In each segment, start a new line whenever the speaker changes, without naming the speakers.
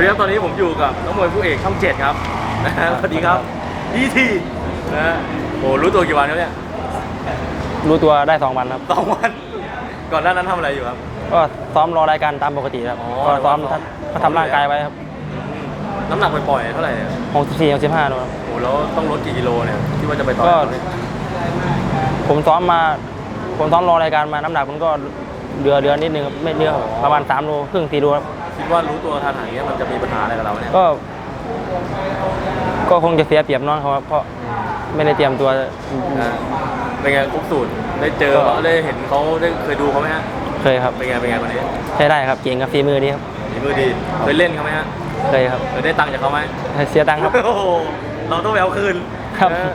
วัสดีครับตอนนี้ผมอยู่กับน้องมวยผู้เอกช่องเจ็ดครับนะฮะสวัสดีครับอีทีนะฮะโอ้รู้ตัวกี่วันครับเนี่ย
รู้ตัวได้สองวันครับ
สองวัน ก่อนหน้านั้นทำอะไรอยู่ครับ
ก็ซ้อมรอรายการตามปกติครับ
อ๋อ
ก็ซ้อม
ซ้อม
ก็ทำร่างกายไว้ครับ
น้ำหนักปล่อยๆเท่าไหร่เนี่ย
หกสิบสี่หกสิบห้าโลครับ
โอ้แล้วต้องลดกี่กิโลเนี่ยที่ว่าจะไปต่อย
ก็
เนี่ย
ผมซ้อมมา ผมซ้อมรอรายการมาน้ำหนักมันก็เดือเดือนนิดนึงครับไม่เยอะครับประมาณสามโลครึ่งสี่โลครับ
คิดว่ารู้ตัวทันหางเงี้ยมันจะมีปัญหาอะไรกับเราเนี่ย
ก็ ก็คงจะเสียเปรียบน้องเขาครับเพราะไม่ได้เตรียมตัว
อ่าเป็นไงครบสูตรได้เจอ
ก็
เขาได้เห็นเขาได้เคยดูเขาไหมฮะ
เคยครับ
เป็นไงเป็นไงคนนี้
ใช้ได้ครับเก่งกับฝีมือดีครับ
ฝีมือดีเคยเล่นเขาไหมฮะ
เคยครับ
เคยได้ตังค์จากเขาไหม
เสียตังค์ครับ
โอ้โหเราต้องไปเอาคืน
ครับ
นะ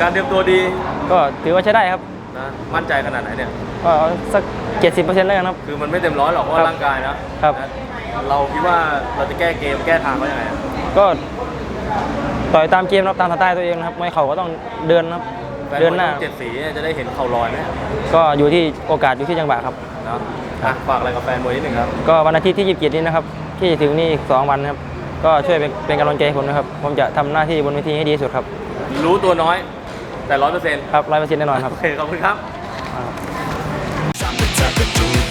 การเตรียมตัวดี
ก็ถือว่าใช้ได้ครับ
นะมั่นใจขนาดไหนเนี่ย
ก็เอาสักเจ็ดสิบเปอร์เซ็นต์แล้วกันครับ
คือมันไม่เต็มร้อยหรอกเพราะ
ครั
ว่า
บ
ร่างกายนะครับ นะ เราคิดว่าเราจะแก้เกมแก้ทางเขายังไงอะ
ก็ต่อยตามเกมนะครับตามสไตล์ตัวเองนะครับไม่เข่าก็ต้องเดินนะครับ
แฟน
เดิน
บอล
หน้า
ช่องเจ็ดสีเนี่ยจะได้เห็นเข่าลอยไหม
ก็อยู่ที่โอกาสอยู่ที่จังหวะครับ
นะอะฝากอะไรกับแฟนมวยนิดหนึ่งครับ
ก็วันอาทิตย์ที่27นี้นะครับที่จะถึงนี่อีกสองวันนะครับ ก็ช่วยเป็นเป็นกำลังใจให้ผมนะครับ ผมจะทำหน้าที่บนเวทีให้ดีที่สุดครับ
รู้ตัวน้อย แต่ร้อยเปอร์เซ็นต์
ครับร้อยเปอร์เซ็นต์แน่นอนครับ
โอเคขอบคุณครับ
อ่า
I'm the type of